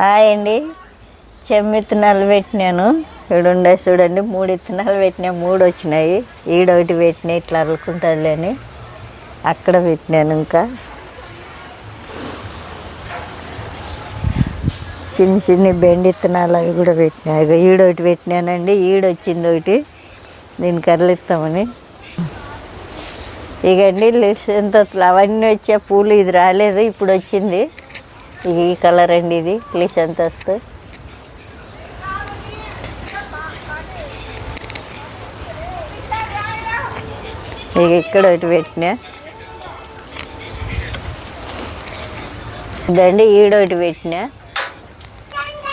Hi అండి. చెమ్మిత్తనాలు పెట్టినాను. ఇక్కడ చూడండి మూడు ఇత్తనాలు పెట్టినా మూడు వచ్చినాయి ఈడొకటి పెట్టినా ఇట్లా అరుకుంటుందిలేని అక్కడ పెట్టినాను ఇంకా. చిన్న చిన్న బెండి ఇత్తనాలు అవి కూడా పెట్టినా. ఇక ఈడొకటి పెట్టినానండి. ఈడొచ్చింది ఒకటి. దీన్ని కర్లిస్తామని ఇక అండి ఇకండి ఎంత అవన్నీ వచ్చే పూలు ఇది రాలేదు. ఇప్పుడు వచ్చింది. ఈ కలర్ అండి ఇది ప్లీజ్ ఎంత వస్తుంది ఇక ఇక్కడ ఒకటి పెట్టినా. దండి ఈడొకటి పెట్టినా.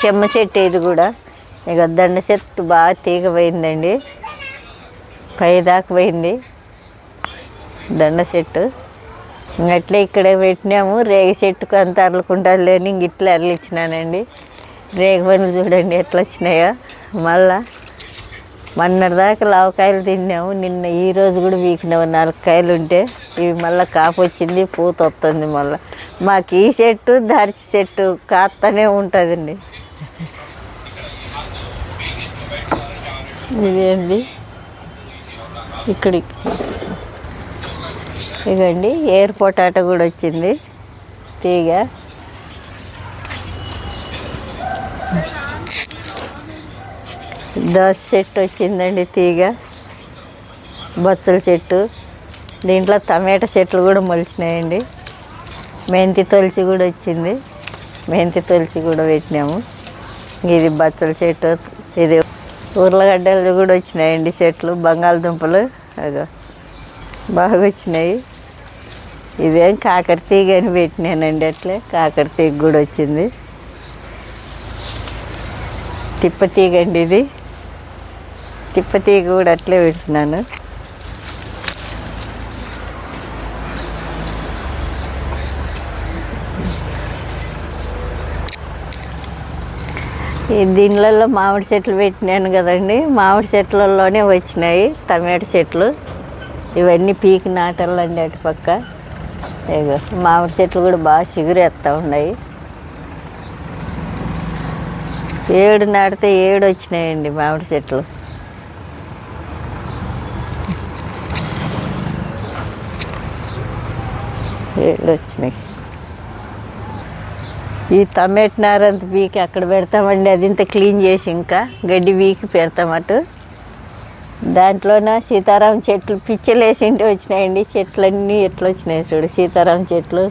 చెమ్మ చెట్టు ఇది కూడా. ఇక దండ చెట్టు బాగా తీగ పోయిందండి పై దాకా పోయింది. దండ చెట్టు. అట్లా ఇక్కడే పెట్టినాము. రేగి చెట్టుకు అంత అల్లుకుంటుంది లేని ఇట్లా అల్లిచ్చినానండి. రేగ పనులు చూడండి ఎట్లా వచ్చినాయో మళ్ళా మొన్నటిదాకా లావకాయలు తిన్నాము. నిన్న ఈ రోజు కూడా వీకినాము నాలుగు కాయలు ఉంటే ఇవి మళ్ళీ కాపు వచ్చింది పూత వస్తుంది మళ్ళీ. మాకు ఈ చెట్టు దర్చి చెట్టు కాస్తూనే ఉంటుందండి. ఇదేంటి ఇక్కడికి ఇదండి ఎయిర్ పొటాటో కూడా వచ్చింది. తీగ. దోశ చెట్టు వచ్చిందండి తీగ. బొచ్చల చెట్టు. దీంట్లో టమాటా చెట్లు కూడా మొలిచినాయండి. మెంతి తొలిచి కూడా వచ్చింది. మెంతి తొలిచి కూడా పెట్టినాము. ఇది బచ్చల చెట్టు. ఇది ఉర్లగడ్డలు కూడా వచ్చినాయండి చెట్లు బంగాళదుంపలు. అదో బాగా వచ్చినాయి. ఇదేం కాకర తీగ అని పెట్టినానండి అట్లే. కాకర తీగ కూడా వచ్చింది. తిప్ప తీగ అండి ఇది. తిప్ప తీగ కూడా అట్లే పెట్టినాను ఈ దీనిలలో మామిడి చెట్లు పెట్టినాను కదండి. మామిడి చెట్లలోనే వచ్చినాయి టమాటా చెట్లు. ఇవన్నీ పీకి నాటాలండి అటు పక్క మామిడి చెట్లు కూడా బాగా చిగురేస్తూ ఉన్నాయి. ఏడు నాటితే ఏడు వచ్చినాయండి మామిడి చెట్లు. ఏడు వచ్చినాయి. ఈ టమాటా నారంత పీకి అక్కడ పెడతామండి అది ఇంత క్లీన్ చేసి ఇంకా గడ్డి పీకి పెడతాం అటు. దాంట్లోన సీతారాం చెట్లు పిచ్చలేసింటి వచ్చినాయండి. చెట్లన్నీ ఎట్లా వచ్చినాయి చూడు సీతారాం చెట్లు.